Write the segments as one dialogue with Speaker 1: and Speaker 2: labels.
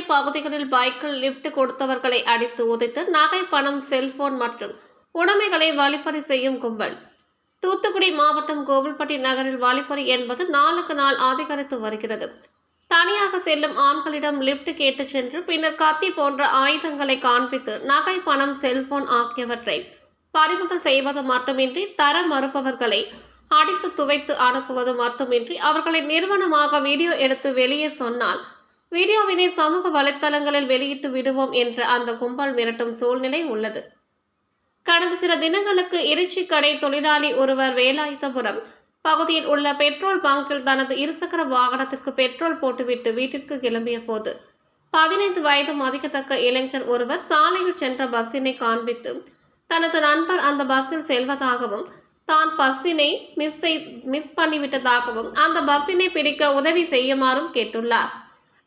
Speaker 1: நகரில் பைக்கில் லிப்ட் கொடுத்தவர்களை அடித்து உதைத்து நகை பணம் செல்போன் மற்றும் உடைமைகளை வழிப்பறி செய்யும் கும்பல். தூத்துக்குடி மாவட்டம் கோவில்பட்டி நகரில் வழிப்பறி என்பது நாளுக்கு நாள் அதிகரித்து வருகிறது. தனியாக செல்லும் ஆண்களிடம் லிப்ட் கேட்டு சென்று பின்னர் கத்தி போன்ற ஆயுதங்களை காண்பித்து நகை பணம் செல்போன் ஆகியவற்றை பறிமுதல் செய்வது மட்டுமின்றி தர மறுப்பவர்களை அடித்து துவைத்து அனுப்புவது மட்டுமின்றி அவர்களை நிறுவனமாக வீடியோ எடுத்து வெளியே சொன்னால் வீடியோவினை சமூக வலைத்தளங்களில் வெளியிட்டு விடுவோம் என்ற அந்த கும்பல் மிரட்டும் சூழ்நிலை உள்ளது. கடந்த சில தினங்களுக்கு இறைச்சி கடை தொழிலாளி ஒருவர் வேலாயுதபுரம் பகுதியில் உள்ள பெட்ரோல் பங்கில் தனது இருசக்கர வாகனத்திற்கு பெட்ரோல் போட்டுவிட்டு வீட்டிற்கு கிளம்பிய போது பதினைந்து வயது மதிக்கத்தக்க இளைஞர் ஒருவர் சாலையில் சென்ற பஸ்ஸினை காண்பித்து தனது நண்பர் அந்த பஸ்ஸில் செல்வதாகவும் தான் பஸ்ஸினை மிஸ் மிஸ் பண்ணிவிட்டதாகவும் அந்த பஸ்ஸினை பிடிக்க உதவி செய்யுமாறும் கேட்டுள்ளார்.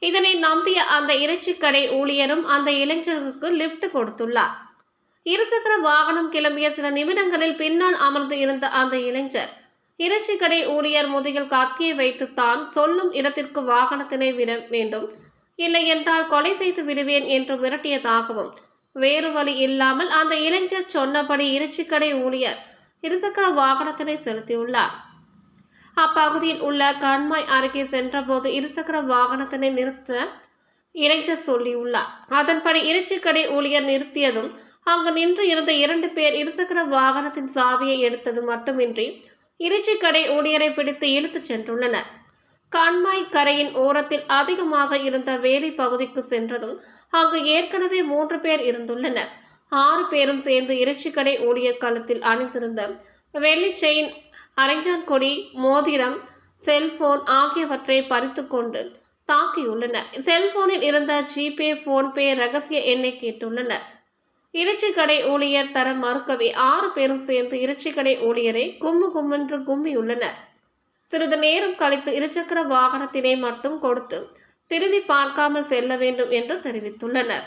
Speaker 1: இதனை நம்பிய அந்த இறைச்சிக்கடை ஊழியரும் அந்த இளைஞருக்கு லிப்ட் கொடுத்துள்ளார். இருசக்கர வாகனம் கிளம்பிய சில நிமிடங்களில் பின்னால் அமர்ந்து இருந்த அந்த இளைஞர் இறைச்சிக்கடை ஊழியர் முதுகில் கத்தியை வைத்து தான் சொல்லும் இடத்திற்கு வாகனத்தினை விட வேண்டும். இல்லை என்றால் கொலை செய்து விடுவேன் என்று மிரட்டியதாகவும் வேறு வழி இல்லாமல் அந்த இளைஞர் சொன்னபடி இறைச்சிக்கடை ஊழியர் இருசக்கர வாகனத்தினை செலுத்தியுள்ளார். அப்பகுதியில் உள்ள கண்மாய் அருகே சென்றபோது இருசக்கர வாகனத்தினை நிறுத்த இளைஞர் சொல்லியுள்ளார். அதன்படி இறைச்சிக்கடை ஊழியர் நிறுத்தியதும் அங்கு நின்று இருந்த இரண்டு பேர் இருசக்கர வாகனத்தின் சாவியை எடுத்தது மட்டுமின்றி இறைச்சிக்கடை ஊழியரை பிடித்து இழுத்துச் சென்றுள்ளனர். கண்மாய் கரையின் ஓரத்தில் அதிகமாக இருந்த வேலை பகுதிக்கு சென்றதும் அங்கு ஏற்கனவே மூன்று பேர் இருந்துள்ளனர். ஆறு பேரும் சேர்ந்து இறைச்சிக்கடை ஊழியர் களத்தில் அணிந்திருந்த வெள்ளி செயின் அரஞ்சான் கொடி மோதிரம் செல்போன் ஆகியவற்றை பறித்து கொண்டு தாக்கியுள்ளனர். செல்போனில் இருந்த ஜிபே போன்பே ரகசிய எண்ணை கேட்டுள்ளனர். இறைச்சிக்கடை ஊழியர் தர மறுக்கவே ஆறு பேரும் சேர்ந்து இறைச்சிக்கடை ஊழியரை கும்மு கும்மென்று கும்மியுள்ளனர். சிறிது நேரம் கழித்து இருசக்கர வாகனத்தினை மட்டும் கொடுத்து திரும்பி பார்க்காமல் செல்ல வேண்டும் என்று தெரிவித்துள்ளனர்.